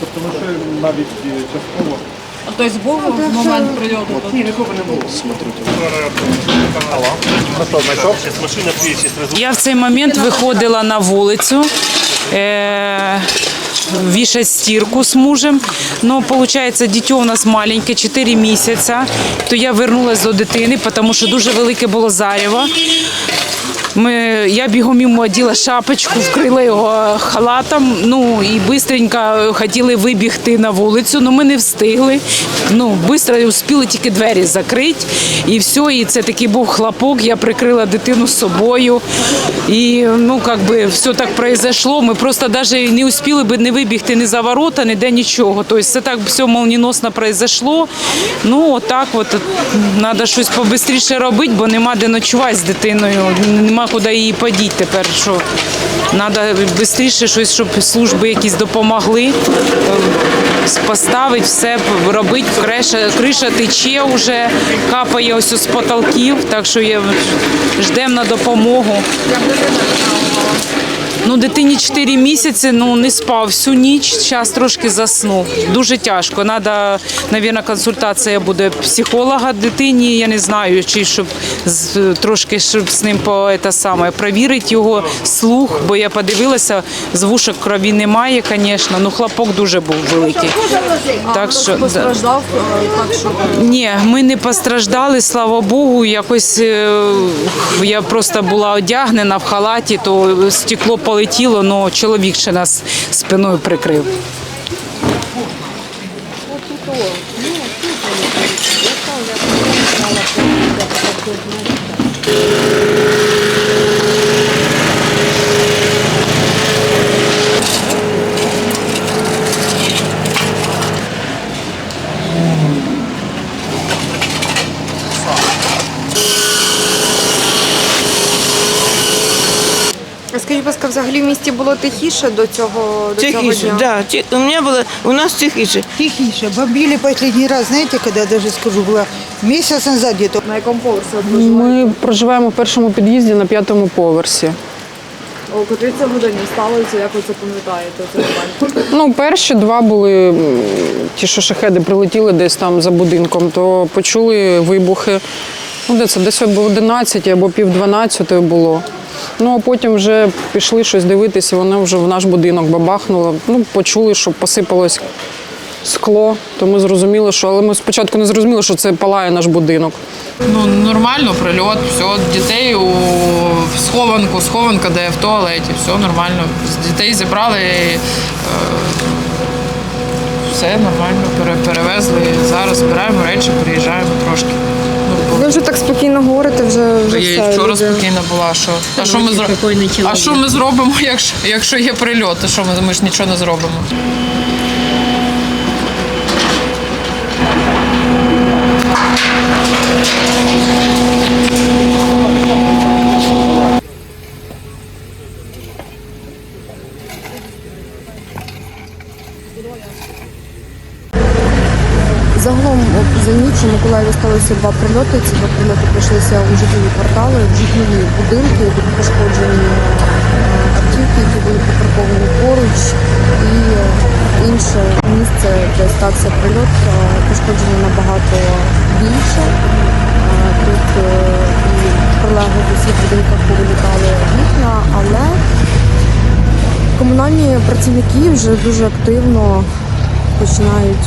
Тобто машини навіть е, частково. Тобто був в момент прильоту? Ні, нікого не було. Ну що, знайшов? Я в цей момент виходила на вулицю. Е- Вішать стірку з мужем. Ну, виходить, дитё у нас маленьке, 4 місяці. То я вернулася до дитини, тому що дуже велике було зарево. Ми, я бігом йому оділа шапочку, вкрила його халатом. Ну і швидко хотіли вибігти на вулицю, але ми не встигли. Ну, швидко успіли тільки двері закрити. І все, і це такий був хлопок. Я прикрила дитину з собою. І ну, як би все так произошло. Ми просто навіть не успіли би не вибігти ні за ворота, ніде нічого. Тобто це так все молніносно произошло. Ну, отак от треба щось побистріше робити, бо нема де ночувати з дитиною. Нема куди її подіти тепер. Що треба швидше щось, щоб служби якісь допомогли. е, Поставити все, робити, криша, криша тече вже, капає ось з потолків, так що ждемо на допомогу. Ну, дитині 4 місяці, ну не спав всю ніч, зараз трошки заснув. Дуже тяжко. Треба, мабуть, консультація буде психолога дитині. Я не знаю, чи щоб трошки щоб з ним по це саме провірити його слух, бо я подивилася, з вушок крові немає, звісно. Ну хлопок дуже був великий. Так що. Ні, ми не постраждали, слава Богу. Якось е, я просто була одягнена в халаті, то стекло полетіло, але чоловік ще нас спиною прикрив. Thank Скажіть, ласка, взагалі в місті було тихіше до цього, до цього Тихіше, дня? да. Ти- У меня было, у нас тихіше. Тихише. Бомбили последний раз, знаете, когда я даже скажу, было месяц назад где-то. На якому поверсі ви проживаєте? Ми проживаємо в першому під'їзді на п'ятому поверсі. О котрій це годині сталося, як ви це пам'ятаєте? Це момент? Ну, перші два були м, ті, що шахеди прилетіли десь там за будинком, то почули вибухи. Ну, де це? Десь об 11 або пів 12 було. Ну, а потім вже пішли щось дивитися, воно вже в наш будинок бабахнуло. Ну, почули, що посипалось скло, то ми зрозуміли, що. Але ми спочатку не зрозуміли, що це палає наш будинок. ну, нормально, прильот, все, дітей у в схованку, схованка, де в туалеті, все нормально. Дітей зібрали, е, все нормально, перевезли. Зараз збираємо речі, приїжджаємо трошки. Ну, Ви вже так спокійно говорите, вже, вже Я все. вчора люди. спокійно була. Що, а, що ми зро... а що ми зробимо, якщо, якщо є прильот? То що ми, ми ж нічого не зробимо? Загалом за ніч у Миколаєві сталося два прильоти. Ці два прильоти прийшлися у житлові квартали, в житлові будинки, тут пошкоджені е, автівки, які були припарковані поруч, і е, інше місце, де стався прильот, е, пошкоджено набагато більше. Тут і в прилеглих до всіх будинках повилітали вікна, але комунальні працівники вже дуже активно починають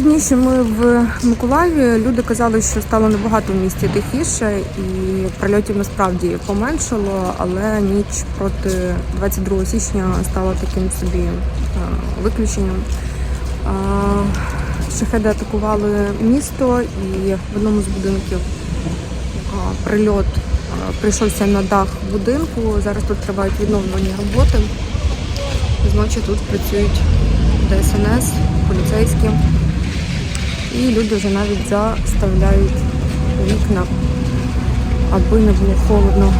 дні, що ми в Миколаєві, люди казали, що стало набагато в місті тихіше, і прильотів насправді поменшало, але ніч проти 22 січня стала таким собі е, виключенням. Шахеди атакували місто, і в одному з будинків е, прильот е, прийшовся на дах будинку. Зараз тут тривають відновлені роботи. Зночі тут працюють ДСНС, поліцейські. І люди вже навіть заставляють вікна, аби не було холодно